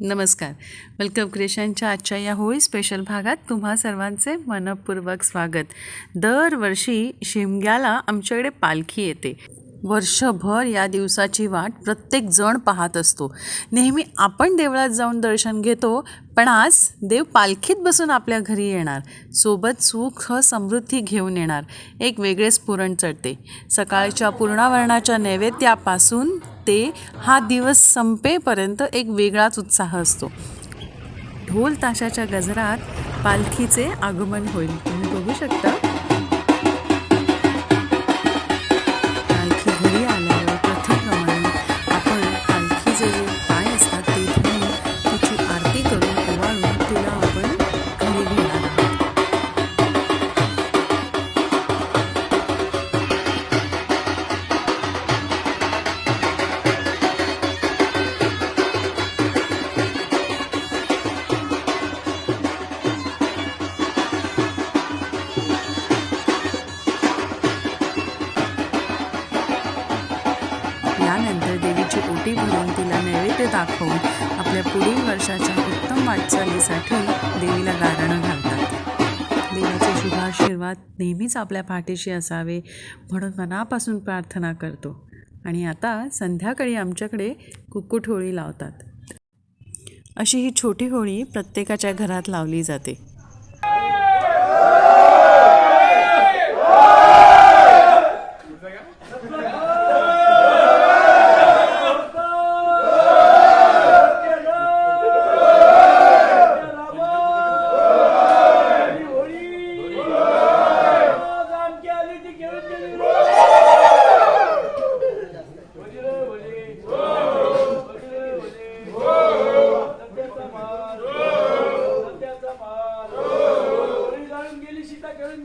नमस्कार. वेलकम क्रिएशनच्या आजच्या या होळी स्पेशल भागात तुम्हा सर्वांचे मनपूर्वक स्वागत. दरवर्षी शिमग्याला आमच्याकडे पालखी येते. वर्षभर या दिवसाची वाट प्रत्येक जण पाहत असतो. नेहमी आपण देवळात जाऊन दर्शन घेतो पण आज देव पालखीत बसून आपल्या घरी येणार. सोबत सुख समृद्धी घेऊन येणार. एक वेगळेच पुरण चढते. सकाळच्या पूर्णावरणाच्या नैवेद्यापासून ते हा दिवस संपेपर्यंत एक वेगळाच उत्साह असतो. ढोल ताशाच्या गजरात पालखीचे आगमन होईल. तुम्ही बघू शकता. त्यानंतर देवीची ओटी भरून तिला नैवेद्य दाखवून आपल्या पुढील वर्षाच्या उत्तम वाटचालीसाठी देवीला गारणं घालतात. देवीचे शुभाशीर्वाद नेहमीच आपल्या पाठीशी असावे म्हणून मनापासून प्रार्थना करतो. आणि आता संध्याकाळी आमच्याकडे कुक्कुट होळी लावतात. अशी ही छोटी होळी प्रत्येकाच्या घरात लावली जाते.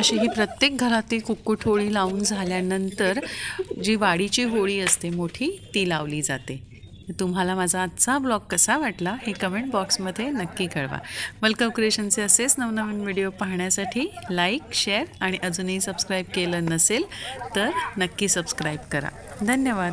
अशी ही प्रत्येक घरातील कुक्कुट होळी लावून झाल्यानंतर जी वाडीची होळी असते मोठी ती लावली जाते. तुम्हाला माझा आजचा ब्लॉग कसा वाटला हे कमेंट बॉक्समध्ये नक्की कळवा. वेलकम क्रिएशनचे असेच नवनवीन व्हिडिओ पाहण्यासाठी लाईक शेअर आणि अजूनही सबस्क्राईब केलं नसेल तर नक्की सबस्क्राईब करा. धन्यवाद.